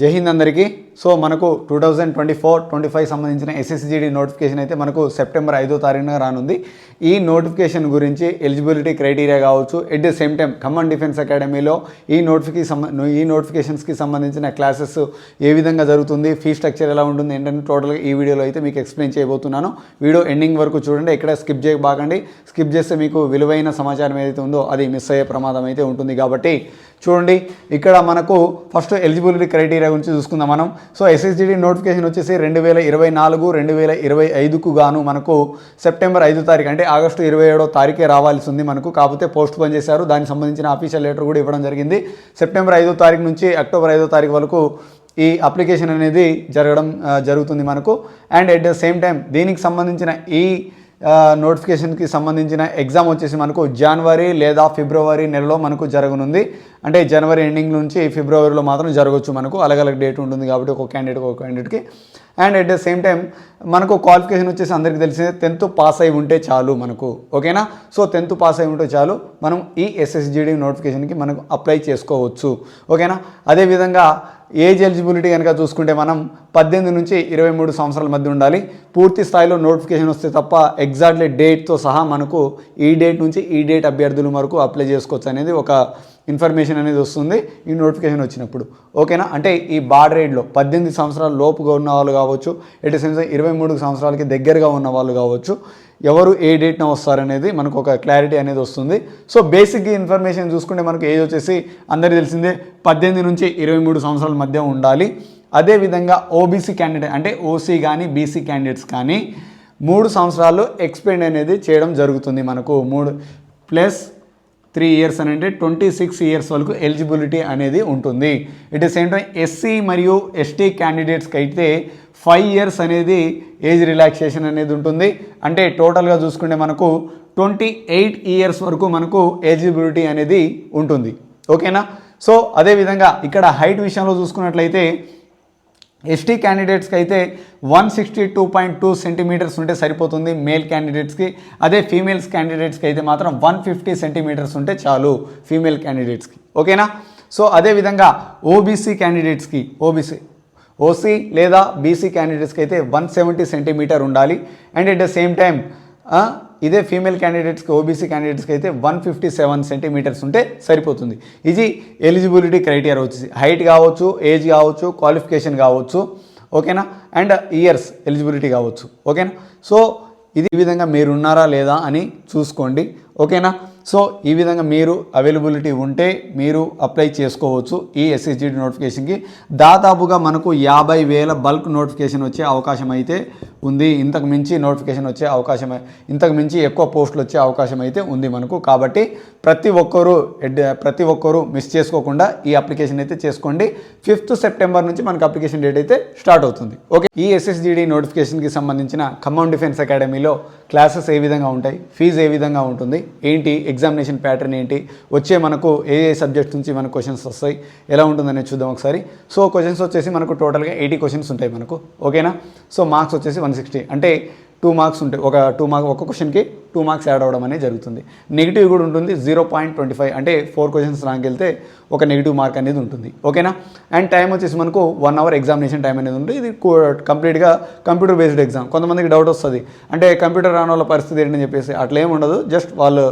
జై హింద్ అందరికీ. సో మనకు two thousand twenty four twenty five సంబంధించిన ఎస్ఎస్జిడి నోటిఫికేషన్ అయితే మనకు సెప్టెంబర్ ఐదో తారీఖున రానుంది. ఈ నోటిఫికేషన్ గురించి ఎలిజిబిలిటీ క్రైటీరియా కావచ్చు at the same time Khammam defence అకాడమీలో ఈ నోటిఫికే సంబంధ ఈ నోటిఫికేషన్స్కి సంబంధించిన క్లాసెస్ ఏ విధంగా జరుగుతుంది ఫీ స్ట్రక్చర్ ఎలా ఉంటుంది ఏంటంటే టోటల్గా ఈ వీడియోలో అయితే మీకు ఎక్స్ప్లెయిన్ చేయబోతున్నాను. వీడియో ఎండింగ్ వరకు చూడండి ఎక్కడ స్కిప్ చేయబాకండి స్కిప్ చేస్తే మీకు విలువైన సమాచారం ఏదైతే ఉందో అది మిస్ అయ్యే ప్రమాదం అయితే ఉంటుంది. కాబట్టి చూడండి ఇక్కడ మనకు ఫస్ట్ ఎలిజిబిలిటీ క్రైటీరియా గురించి చూసుకుందాం మనం. సో ఎస్ఎస్జిడి నోటిఫికేషన్ వచ్చేసి రెండు వేల ఇరవై నాలుగు రెండు వేల ఇరవై ఐదుకు గాను మనకు సెప్టెంబర్ ఐదు తారీఖు అంటే ఆగస్టు ఇరవై ఏడో తారీఖే రావాల్సి ఉంది మనకు. కాకపోతే పోస్ట్ పోన్ చేశారు. దానికి సంబంధించిన అఫీషియల్ లెటర్ కూడా ఇవ్వడం జరిగింది. సెప్టెంబర్ ఐదో తారీఖు నుంచి అక్టోబర్ ఐదో తారీఖు వరకు ఈ అప్లికేషన్ అనేది జరగడం జరుగుతుంది మనకు. And at the same time దీనికి సంబంధించిన ఈ నోటిఫికేషన్కి సంబంధించిన ఎగ్జామ్ వచ్చేసి మనకు జనవరి లేదా ఫిబ్రవరి నెలలో మనకు జరగనుంది. అంటే జనవరి ఎండింగ్ నుంచి ఫిబ్రవరిలో మాత్రం జరగవచ్చు మనకు. అలగ్ డేట్ ఉంటుంది కాబట్టి ఒక క్యాండిడేట్ ఒక క్యాండిడేట్కి and at the same time మనకు క్వాలిఫికేషన్ వచ్చేసి అందరికీ తెలిసిందే టెన్త్ పాస్ అయి ఉంటే చాలు మనకు. ఓకేనా సో టెన్త్ పాస్ అయి ఉంటే చాలు మనం ఈ ఎస్ఎస్జిడి నోటిఫికేషన్కి మనకు అప్లై చేసుకోవచ్చు. ఓకేనా అదేవిధంగా ఏజ్ ఎలిజిబిలిటీ కనుక చూసుకుంటే మనం పద్దెనిమిది నుంచి ఇరవై మూడు సంవత్సరాల మధ్య ఉండాలి. పూర్తి స్థాయిలో నోటిఫికేషన్ వస్తే తప్ప ఎగ్జాక్ట్లీ డేట్తో సహా మనకు ఈ డేట్ నుంచి ఈ డేట్ అభ్యర్థుల వరకు అప్లై చేసుకోవచ్చు అనేది ఒక ఇన్ఫర్మేషన్ అనేది వస్తుంది ఈ నోటిఫికేషన్ వచ్చినప్పుడు. ఓకేనా? అంటే ఈ బార్డర్ రేడ్లో పద్దెనిమిది సంవత్సరాల లోపుగా ఉన్న వాళ్ళు కావచ్చు ఎట్ సెన్స్ ఇరవై మూడు సంవత్సరాలకి దగ్గరగా ఉన్న వాళ్ళు కావచ్చు ఎవరు ఏ డేట్న వస్తారనేది మనకు ఒక క్లారిటీ అనేది వస్తుంది. సో బేసిక్ ఇన్ఫర్మేషన్ చూసుకుంటే మనకు ఏజ్ వచ్చేసి అందరికీ తెలిసిందే పద్దెనిమిది నుంచి ఇరవై మూడు సంవత్సరాల మధ్య ఉండాలి. అదేవిధంగా ఓబీసీ క్యాండిడేట్ అంటే ఓసీ కానీ బీసీ క్యాండిడేట్స్ కానీ మూడు సంవత్సరాలు ఎక్స్పెండ్ అనేది చేయడం జరుగుతుంది మనకు. మూడు ప్లస్ త్రీ ఇయర్స్ అని అంటే ట్వంటీ సిక్స్ ఇయర్స్ వరకు ఎలిజిబిలిటీ అనేది ఉంటుంది. ఇట్ సేమ్ టైం ఎస్సీ మరియు ఎస్టీ క్యాండిడేట్స్కి అయితే ఫైవ్ ఇయర్స్ అనేది ఏజ్ రిలాక్సేషన్ అనేది ఉంటుంది. అంటే టోటల్గా చూసుకుంటే మనకు ట్వంటీ ఎయిట్ ఇయర్స్ వరకు మనకు ఎలిజిబిలిటీ అనేది ఉంటుంది. ఓకేనా సో అదేవిధంగా ఇక్కడ హైట్ విషయంలో చూసుకున్నట్లయితే ఎస్టీ క్యాండిడేట్స్కి అయితే one sixty two point two centimetres ఉంటే సరిపోతుంది. మేల్ క్యాండిడేట్స్కి అదే ఫీమేల్స్ క్యాండిడేట్స్కి అయితే మాత్రం వన్ ఫిఫ్టీ సెంటీమీటర్స్ ఉంటే చాలు ఫీమేల్ క్యాండిడేట్స్కి ఓకేనా సో అదేవిధంగా ఓబీసీ క్యాండిడేట్స్కి ఓబీసీ ఓసీ లేదా బీసీ క్యాండిడేట్స్కి అయితే వన్ సెవెంటీ సెంటీమీటర్ ఉండాలి. And at the same time ఇదే ఫీమేల్ క్యాండిడేట్స్కి ఓబీసీ క్యాండిడేట్స్కి అయితే వన్ ఫిఫ్టీ సెవెన్ సెంటీమీటర్స్ ఉంటే సరిపోతుంది. ఇది ఎలిజిబిలిటీ క్రైటీరియా వచ్చేసి హైట్ కావచ్చు ఏజ్ కావచ్చు క్వాలిఫికేషన్ కావచ్చు ఓకేనా? అండ్ ఇయర్స్ ఎలిజిబిలిటీ కావచ్చు ఓకేనా? సో ఇది ఈ విధంగా మీరు ఉన్నారా లేదా అని చూసుకోండి. ఓకేనా? సో ఈ విధంగా మీరు అవైలబిలిటీ ఉంటే మీరు అప్లై చేసుకోవచ్చు ఈ ఎస్ఎస్జిడి నోటిఫికేషన్కి దాదాపుగా మనకు యాభై వేల బల్క్ నోటిఫికేషన్ వచ్చే అవకాశం అయితే ఉంది. ఇంతకు మించి నోటిఫికేషన్ వచ్చే అవకాశం ఇంతకు మించి ఎక్కువ పోస్టులు వచ్చే అవకాశం అయితే ఉంది మనకు. కాబట్టి ప్రతి ఒక్కరూ ఎడ్- ప్రతి ఒక్కరూ మిస్ చేసుకోకుండా ఈ అప్లికేషన్ అయితే చేసుకోండి. ఫిఫ్త్ సెప్టెంబర్ నుంచి మనకు అప్లికేషన్ డేట్ అయితే స్టార్ట్ అవుతుంది. ఓకే? ఈ ఎస్ఎస్జిడి నోటిఫికేషన్కి సంబంధించిన ఖమ్మం డిఫెన్స్ అకాడమీలో క్లాసెస్ ఏ విధంగా ఉంటాయి? ఫీజు ఏ విధంగా ఉంటుంది? ఏంటి ఎగ్జామినేషన్ ప్యాటర్న్ ఏంటి? వచ్చే మనకు ఏ ఏ సబ్జెక్ట్ నుంచి మనకు క్వశ్చన్స్ వస్తాయి? ఎలా ఉంటుందనేది చూద్దాం ఒకసారి. సో క్వశ్చన్స్ వచ్చేసి మనకు టోటల్గా ఎయిటీ క్వశ్చన్స్ ఉంటాయి మనకు. ఓకేనా? సో మార్క్స్ వచ్చేసి వన్ సిక్స్టీ అంటే టూ మార్క్స్ ఉంటాయి ఒక టూ మార్క్ ఒక క్వశ్చన్కి టూ మార్క్స్ యాడ్ అవ్వడం అనేది జరుగుతుంది. నెగిటివ్ కూడా ఉంటుంది జీరో పాయింట్ ట్వంటీ ఫైవ్ అంటే ఫోర్ క్వశ్చన్స్ ర్యాంక్ వెళ్తే ఒక నెగిటివ్ మార్క్ అనేది ఉంటుంది. ఓకేనా? అండ్ టైం వచ్చేసి మనకు వన్ అవర్ ఎగ్జామినేషన్ టైం అనేది ఉంటుంది ఇది కంప్లీట్గా కంప్యూటర్ బేస్డ్ ఎగ్జామ్. కొంతమందికి డౌట్ వస్తుంది. అంటే కంప్యూటర్ రాని వాళ్ళ పరిస్థితి ఏంటని చెప్పేసి అట్లా ఏమి ఉండదు. జస్ట్ వాళ్ళు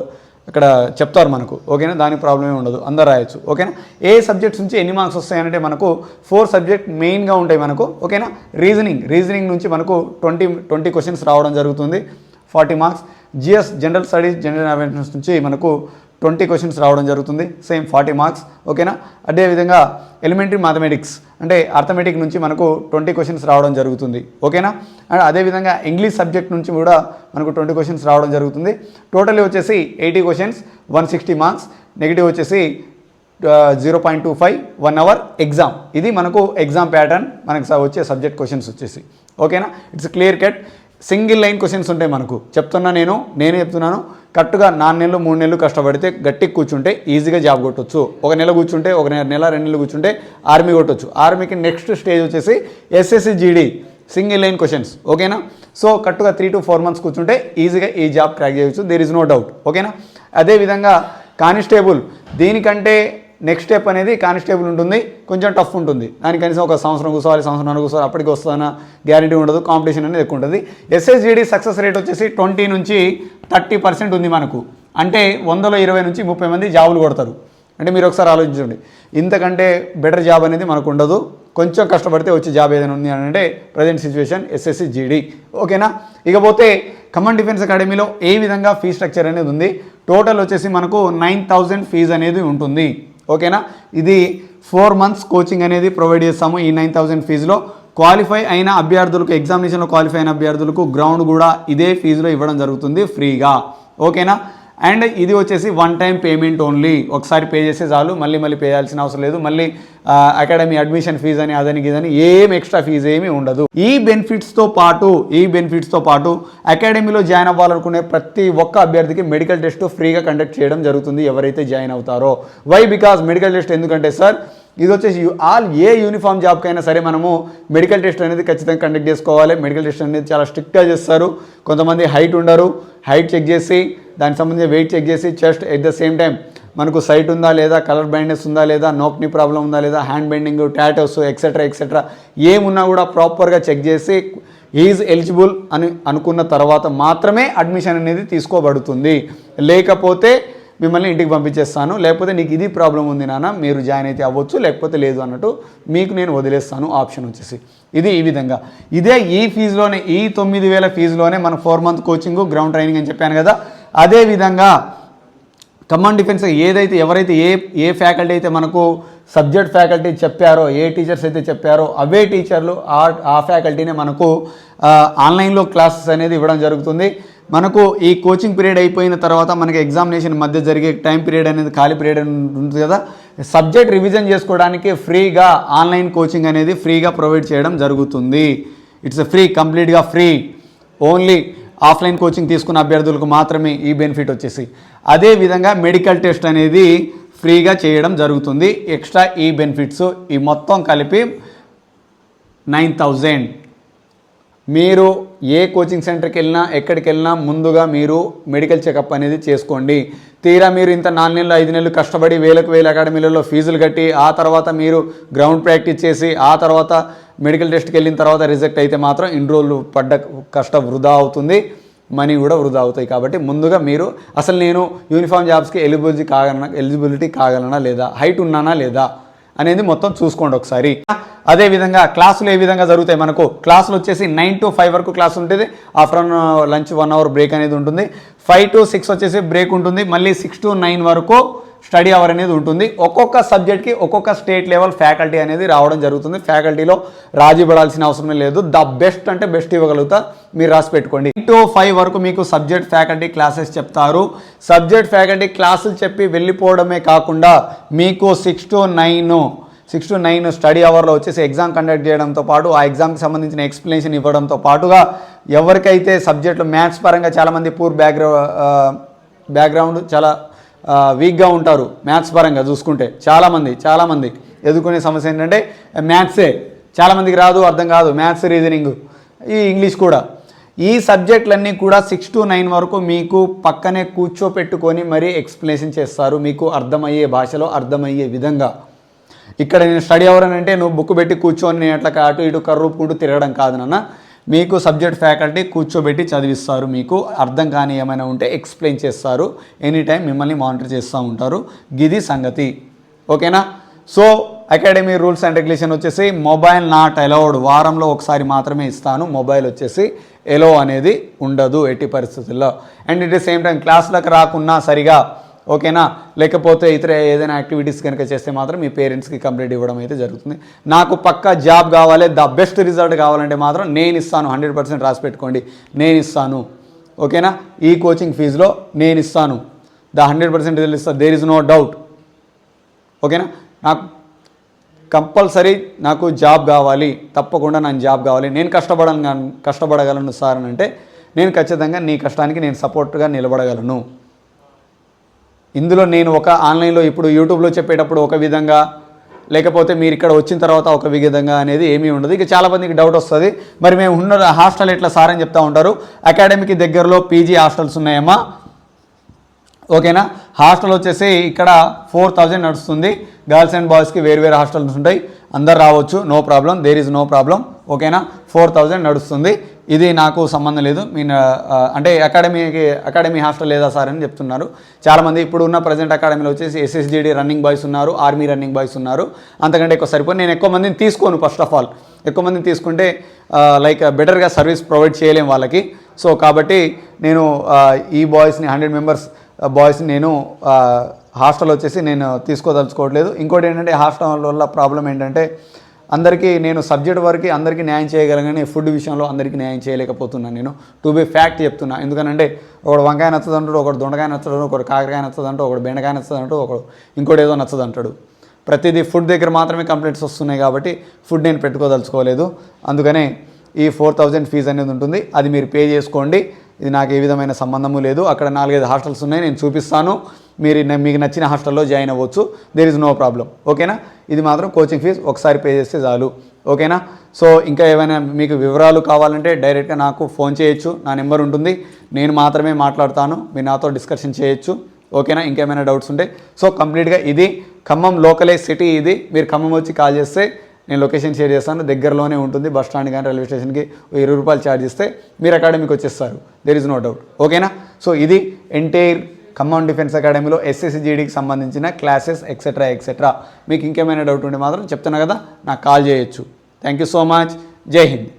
ఇక్కడ చెప్తారు మనకు ఓకేనా? దానికి ప్రాబ్లమే ఉండదు. అందరు రాయొచ్చు ఓకేనా? ఏ సబ్జెక్ట్స్ నుంచి ఎన్ని మార్క్స్ వస్తాయంటే మనకు ఫోర్ సబ్జెక్ట్ మెయిన్గా ఉంటాయి మనకు ఓకేనా? రీజనింగ్ రీజనింగ్ నుంచి మనకు ట్వంటీ ట్వంటీ క్వశ్చన్స్ రావడం జరుగుతుంది forty marks GS general studies general awareness నుంచి మనకు ట్వంటీ క్వశ్చన్స్ రావడం జరుగుతుంది. సేమ్ ఫార్టీ మార్క్స్ ఓకేనా అదేవిధంగా ఎలిమెంటరీ మ్యాథమెటిక్స్ అంటే అర్థమెటిక్ నుంచి మనకు ట్వంటీ క్వశ్చన్స్ రావడం జరుగుతుంది ఓకేనా అండ్ అదేవిధంగా ఇంగ్లీష్ సబ్జెక్ట్ నుంచి కూడా మనకు ట్వంటీ క్వశ్చన్స్ రావడం జరుగుతుంది. టోటల్లీ వచ్చేసి eighty questions one sixty marks negative వచ్చేసి zero point two five one hour exam ఇది మనకు ఎగ్జామ్ ప్యాటర్న్ మనకు స- వచ్చే సబ్జెక్ట్ క్వశ్చన్స్ వచ్చేసి ఓకేనా it's clear cut single line questions ఉంటాయి మనకు. చెప్తున్నా నేను నేనే చెప్తున్నాను. కరెక్ట్గా నాలుగు నెలలు మూడు నెలలు కష్టపడితే గట్టిగా కూర్చుంటే ఈజీగా జాబ్ కొట్టొచ్చు. ఒక నెల కూర్చుంటే ఒక నెల నెల రెండు నెలలు కూర్చుంటే ఆర్మీ కొట్టొచ్చు. ఆర్మీకి నెక్స్ట్ స్టేజ్ వచ్చేసి SSC GD single line questions ఓకేనా? సో కరెక్ట్గా త్రీ టు ఫోర్ మంత్స్ కూర్చుంటే ఈజీగా ఈ జాబ్ క్రాక్ చేయొచ్చు. దేర్ ఇస్ నో డౌట్ ఓకేనా? అదేవిధంగా కానిస్టేబుల్ దీనికంటే నెక్స్ట్ స్టెప్ అనేది కానిస్టేబుల్ ఉంటుంది కొంచెం టఫ్ ఉంటుంది. దానికి కనీసం ఒక సంవత్సరం కూర్చోవాలి సంవత్సరం కూర్చోవాలి అప్పటికి వస్తుందన్న గ్యారంటీ ఉండదు కాంపిటీషన్ అనేది ఎక్కువ ఉంటుంది. ఎస్ఎస్జిడి సక్సెస్ రేట్ వచ్చేసి ట్వంటీ నుంచి థర్టీ పర్సెంట్ ఉంది మనకు. అంటే వందలో ఇరవై నుంచి ముప్పై మంది జాబులు కొడతారు. అంటే మీరు ఒకసారి ఆలోచించండి. ఇంతకంటే బెటర్ జాబ్ అనేది మనకు ఉండదు. కొంచెం కష్టపడితే వచ్చే జాబ్ ఏదైనా ఉంది అని అంటే ప్రజెంట్ సిచ్యువేషన్ ఎస్ఎస్సి జీడీ ఓకేనా? ఇకపోతే ఖమ్మం డిఫెన్స్ అకాడమీలో ఏ విధంగా ఫీ స్ట్రక్చర్ అనేది ఉంది? టోటల్ వచ్చేసి మనకు నైన్ థౌజండ్ ఫీజు అనేది ఉంటుంది. ఓకేనా? ఇది ఫోర్ మంత్స్ కోచింగ్ అనేది ప్రొవైడ్ చేస్తాము ఈ నైన్ థౌజండ్ ఫీజులో క్వాలిఫై అయిన అభ్యర్థులకు ఎగ్జామినేషన్లో క్వాలిఫై అయిన అభ్యర్థులకు గ్రౌండ్ కూడా ఇదే ఫీజులో ఇవ్వడం జరుగుతుంది ఫ్రీగా ఓకేనా? అండ్ ఇది వచ్చేసి వన్ టైం పేమెంట్ ఓన్లీ. ఒకసారి పే చేస్తే చాలు మళ్ళీ మళ్ళీ పే చేయాల్సిన అవసరం లేదు. మళ్ళీ అకాడమీ అడ్మిషన్ ఫీజు అని అదని ఇదని ఏం ఎక్స్ట్రా ఫీజు ఏమీ ఉండదు. ఈ బెనిఫిట్స్తో పాటు ఈ బెనిఫిట్స్తో పాటు అకాడమీలో జాయిన్ అవ్వాలనుకునే ప్రతి ఒక్క అభ్యర్థికి మెడికల్ టెస్ట్ ఫ్రీగా కండక్ట్ చేయడం జరుగుతుంది ఎవరైతే జాయిన్ అవుతారో. వై బికాస్ మెడికల్ టెస్ట్ ఎందుకంటే సార్ ఇది వచ్చేసి ఆల్ ఏ యూనిఫామ్ జాబ్కైనా సరే మనము మెడికల్ టెస్ట్ అనేది ఖచ్చితంగా కండక్ట్ చేసుకోవాలి. మెడికల్ టెస్ట్ అనేది చాలా స్ట్రిక్ట్గా చేస్తారు. కొంతమంది హైట్ ఉండరు. హైట్ చెక్ చేసి దానికి సంబంధించి వెయిట్ చెక్ చేసి chest at the same time మనకు సైట్ ఉందా లేదా కలర్ బ్లైండ్నెస్ ఉందా లేదా నోక్ని ప్రాబ్లం ఉందా లేదా hand bending tattoos etcetera etcetera ఏమున్నా కూడా ప్రాపర్గా చెక్ చేసి ఈజ్ ఎలిజిబుల్ అని అనుకున్న తర్వాత మాత్రమే అడ్మిషన్ అనేది తీసుకోబడుతుంది. లేకపోతే మిమ్మల్ని ఇంటికి పంపించేస్తాను. లేకపోతే నీకు ఇది ప్రాబ్లం ఉంది నాన్న మీరు జాయిన్ అయితే అవ్వచ్చు లేకపోతే లేదు అన్నట్టు మీకు నేను వదిలేస్తాను ఆప్షన్ వచ్చేసి. ఇది ఈ విధంగా. ఇదే ఈ ఫీజులోనే ఈ తొమ్మిది వేల ఫీజులోనే మన four month coaching ground training అని చెప్పాను కదా. అదే విధంగా కమాండ్ డిఫెన్స్ ఏదైతే ఎవరైతే ఏ ఏ ఫ్యాకల్టీ అయితే మనకు సబ్జెక్ట్ ఫ్యాకల్టీ చెప్పారో ఏ టీచర్స్ అయితే చెప్పారో అవే టీచర్లు ఆ ఆ ఫ్యాకల్టీనే మనకు ఆన్లైన్లో క్లాసెస్ అనేది ఇవ్వడం జరుగుతుంది. మనకు ఈ కోచింగ్ పీరియడ్ అయిపోయిన తర్వాత మనకి ఎగ్జామినేషన్ మధ్య జరిగే టైం పీరియడ్ అనేది ఖాళీ పీరియడ్ ఉంటుంది కదా. సబ్జెక్ట్ రివిజన్ చేసుకోవడానికి ఫ్రీగా ఆన్లైన్ కోచింగ్ అనేది ఫ్రీగా ప్రొవైడ్ చేయడం జరుగుతుంది. ఇట్స్ ఫ్రీ కంప్లీట్గా ఫ్రీ ఓన్లీ ఆఫ్లైన్ కోచింగ్ తీసుకున్న అభ్యర్థులకు మాత్రమే ఈ బెనిఫిట్ వచ్చేసి. అదే విధంగా మెడికల్ టెస్ట్ అనేది ఫ్రీగా చేయడం జరుగుతుంది. ఎక్స్ట్రా ఈ బెనిఫిట్స్ ఈ మొత్తం కలిపి నైన్ థౌజండ్ మీరు ఏ కోచింగ్ సెంటర్కి వెళ్ళినా ఎక్కడికి వెళ్ళినా ముందుగా మీరు మెడికల్ చెకప్ అనేది చేసుకోండి. తీరా మీరు ఇంత నాలుగు నెలలు ఐదు నెలలు కష్టపడి వేలకు వేల అకాడమీలలో ఫీజులు కట్టి ఆ తర్వాత మీరు గ్రౌండ్ ప్రాక్టీస్ చేసి ఆ తర్వాత మెడికల్ టెస్ట్కి వెళ్ళిన తర్వాత రిజెక్ట్ అయితే మాత్రం ఇన్ని రోజులు పడ్డ కష్టం వృధా అవుతుంది. మనీ కూడా వృధా అవుతాయి కాబట్టి ముందుగా మీరు అసలు నేను యూనిఫామ్ జాబ్స్కి ఎలిజిబిలిటీ కాగలనా ఎలిజిబిలిటీ కాగలనా లేదా హైట్ ఉన్నానా లేదా? అనేది మొత్తం చూసుకోండి ఒకసారి. అదే విధంగా క్లాసులు ఏ విధంగా జరుగుతాయి? మనకు క్లాసులు వచ్చేసి నైన్ టు ఫైవ్ వరకు క్లాస్ ఉంటుంది. Afternoon lunch one hour break అనేది ఉంటుంది. ఫైవ్ టు సిక్స్ వచ్చేసి బ్రేక్ ఉంటుంది. మళ్ళీ సిక్స్ టు నైన్ వరకు స్టడీ అవర్ అనేది ఉంటుంది. ఒక్కొక్క సబ్జెక్ట్కి ఒక్కొక్క స్టేట్ లెవెల్ ఫ్యాకల్టీ అనేది రావడం జరుగుతుంది. ఫ్యాకల్టీలో రాజీ పడాల్సిన అవసరం లేదు. ద బెస్ట్ అంటే బెస్ట్ ఇవ్వగలుగుతా. మీరు రాసి పెట్టుకోండి. టు ఫైవ్ వరకు మీకు సబ్జెక్ట్ ఫ్యాకల్టీ క్లాసెస్ చెప్తారు. సబ్జెక్ట్ ఫ్యాకల్టీ క్లాసులు చెప్పి వెళ్ళిపోవడమే కాకుండా మీకు six to nine six to nine study అవర్లో వచ్చేసి ఎగ్జామ్ కండక్ట్ చేయడంతో పాటు ఆ ఎగ్జామ్కి సంబంధించిన ఎక్స్ప్లెనేషన్ ఇవ్వడంతో పాటుగా ఎవరికైతే సబ్జెక్టులు మ్యాథ్స్ పరంగా చాలామంది పూర్ బ్యాక్గ్రౌండ్ బ్యాక్గ్రౌండ్ చాలా వీక్గా ఉంటారు మ్యాథ్స్ పరంగా చూసుకుంటే. చాలామంది చాలామంది ఎదుర్కొనే సమస్య ఏంటంటే మ్యాథ్సే చాలామందికి రాదు అర్థం కాదు. మ్యాథ్స్ రీజనింగ్ ఈ ఇంగ్లీష్ కూడా. ఈ సబ్జెక్టులన్నీ కూడా సిక్స్ టు నైన్ వరకు మీకు పక్కనే కూర్చోపెట్టుకొని మరీ ఎక్స్ప్లెనేషన్ చేస్తారు. మీకు అర్థమయ్యే భాషలో అర్థమయ్యే విధంగా. ఇక్కడ నేను స్టడీ అవర్ అని అంటే నువ్వు బుక్ పెట్టి కూర్చొని నేను అట్లా అటు ఇటు కర్రూపుకుంటూ తిరగడం కాదు నాన్న. మీకు సబ్జెక్ట్ ఫ్యాకల్టీ కూర్చోబెట్టి చదివిస్తారు మీకు. అర్థం కాని ఏమైనా ఉంటే ఎక్స్ప్లెయిన్ చేస్తారు. ఎనీ టైం మిమ్మల్ని మానిటర్ చేస్తూ ఉంటారు. గిది సంగతి. ఓకేనా? So academy rules and regulation వచ్చేసి మొబైల్ నాట్ అలౌడ్. వారంలో ఒకసారి మాత్రమే ఇస్తాను. మొబైల్ వచ్చేసి ఎలో అనేది ఉండదు ఎట్టి పరిస్థితుల్లో. And at the same time క్లాసులకు రాకున్నా సరిగా ఓకేనా? లేకపోతే ఇతర ఏదైనా యాక్టివిటీస్ కనుక చేస్తే మాత్రం మీ పేరెంట్స్కి కంప్లీట్ ఇవ్వడం అయితే జరుగుతుంది. నాకు పక్కా జాబ్ కావాలి ద బెస్ట్ రిజల్ట్ కావాలంటే మాత్రం నేను ఇస్తాను హండ్రెడ్ పర్సెంట్ రాసి పెట్టుకోండి. నేను ఇస్తాను. ఓకేనా? ఈ కోచింగ్ ఫీజులో నేను ఇస్తాను. ద హండ్రెడ్ పర్సెంట్ రిజల్ట్ ఇస్తాను దేర్ ఇస్ నో డౌట్ ఓకేనా? నాకు కంపల్సరీ నాకు జాబ్ కావాలి. తప్పకుండా నాకు జాబ్ కావాలి. నేను కష్టపడను కష్టపడగలను సార్ అని అంటే నేను ఖచ్చితంగా నీ కష్టానికి నేను సపోర్ట్గా నిలబడగలను. ఇందులో నేను ఒక ఆన్లైన్లో ఇప్పుడు యూట్యూబ్లో చెప్పేటప్పుడు ఒక విధంగా లేకపోతే మీరు ఇక్కడ వచ్చిన తర్వాత ఒక విధంగా అనేది ఏమీ ఉండదు. ఇక చాలా మందికి డౌట్ వస్తుంది. మరి మేము ఉన్న హాస్టల్ ఎట్లా సార్ అని చెప్తా ఉంటారు. అకాడమీకి దగ్గరలో పీజీ హాస్టల్స్ ఉన్నాయమ్మా. ఓకేనా? హాస్టల్ వచ్చేసి ఇక్కడ ఫోర్ థౌజండ్ నడుస్తుంది. గర్ల్స్ అండ్ బాయ్స్కి వేరు వేరు హాస్టల్స్ ఉంటాయి. అందరు రావచ్చు. No problem. There is no problem. ఓకేనా? ఫోర్ థౌజండ్ నడుస్తుంది. ఇది నాకు సంబంధం లేదు. మీ అంటే అకాడమీకి అకాడమీ హాస్టల్ లేదా సార్ అని చెప్తున్నారు. చాలామంది ఇప్పుడు ఉన్న ప్రజెంట్ అకాడమీలో వచ్చేసి ఎస్ఎస్జిడి రన్నింగ్ బాయ్స్ ఉన్నారు ఆర్మీ రన్నింగ్ బాయ్స్ ఉన్నారు. అంతకంటే ఎక్కువ సరిపోయి నేను ఎక్కువ మందిని తీసుకోను ఫస్ట్ ఆఫ్ ఆల్ ఎక్కువ మందిని తీసుకుంటే లైక్ బెటర్గా సర్వీస్ ప్రొవైడ్ చేయలేం వాళ్ళకి. సో కాబట్టి నేను ఈ బాయ్స్ని హండ్రెడ్ మెంబర్స్ బాయ్స్ని నేను హాస్టల్ వచ్చేసి నేను తీసుకోదలుచుకోవట్లేదు. ఇంకోటి ఏంటంటే హాస్టల్ వల్ల ప్రాబ్లం ఏంటంటే అందరికీ నేను సబ్జెక్ట్ వరకు అందరికీ న్యాయం చేయగలను ఫుడ్ విషయంలో అందరికీ న్యాయం చేయలేకపోతున్నాను నేను. టు బి ఫ్యాక్ట్ చెప్తున్నా. ఎందుకనంటే ఒకడు వంకాయ నచ్చదు అంటాడు ఒకడు దొండకాయ నచ్చదు ఒకడు కాకరకాయ నచ్చదు అంటాడు ఒకడు బెండకాయ నచ్చదు అంటాడు ఒకడు ఇంకోటి ఏదో నచ్చదు అంటాడు ప్రతిదీ ఫుడ్ దగ్గర మాత్రమే కంప్లైంట్స్ వస్తున్నాయి కాబట్టి ఫుడ్ నేను పెట్టుకోదలుచుకోలేదు. అందుకనే ఈ ఫోర్ థౌజండ్ ఫీజు అనేది ఉంటుంది. అది మీరు పే చేసుకోండి. ఇది నాకు ఏ విధమైన సంబంధము లేదు. అక్కడ నాలుగైదు హాస్టల్స్ ఉన్నాయి. నేను చూపిస్తాను. మీరు మీకు నచ్చిన హాస్టల్లో జాయిన్ అవ్వచ్చు. దేర్ ఇస్ నో ప్రాబ్లం ఓకేనా ఇది మాత్రం కోచింగ్ ఫీజు ఒకసారి పే చేస్తే చాలు. ఓకేనా సో ఇంకా ఏమైనా మీకు వివరాలు కావాలంటే డైరెక్ట్గా నాకు ఫోన్ చేయొచ్చు. నా నెంబర్ ఉంటుంది. నేను మాత్రమే మాట్లాడతాను. మీరు నాతో డిస్కషన్ చేయొచ్చు. ఓకేనా ఇంకేమైనా డౌట్స్ ఉంటే. సో కంప్లీట్గా ఇది ఖమ్మం లోకలే సిటీ ఇది. మీరు ఖమ్మం వచ్చి కాల్ చేస్తే నేను లొకేషన్ షేర్ చేస్తాను. దగ్గరలోనే ఉంటుంది. బస్ స్టాండ్ కానీ రైల్వే స్టేషన్కి ఇరవై రూపాయలు ఛార్జ్ ఇస్తే మీరు అకాడమీకి వచ్చేస్తారు. దెర్ ఇస్ నో డౌట్ ఓకేనా సో ఇది ఎంటైర్ ఖమ్మం డిఫెన్స్ అకాడమీలో ఎస్ఎస్జీడీకి సంబంధించిన క్లాసెస్ ఎక్సెట్రా ఎక్సెట్రా మీకు ఇంకేమైనా డౌట్ ఉంటే మాత్రం చెప్తున్నా కదా నాకు కాల్ చేయొచ్చు. థ్యాంక్ యూ సో మచ్ జై హింద్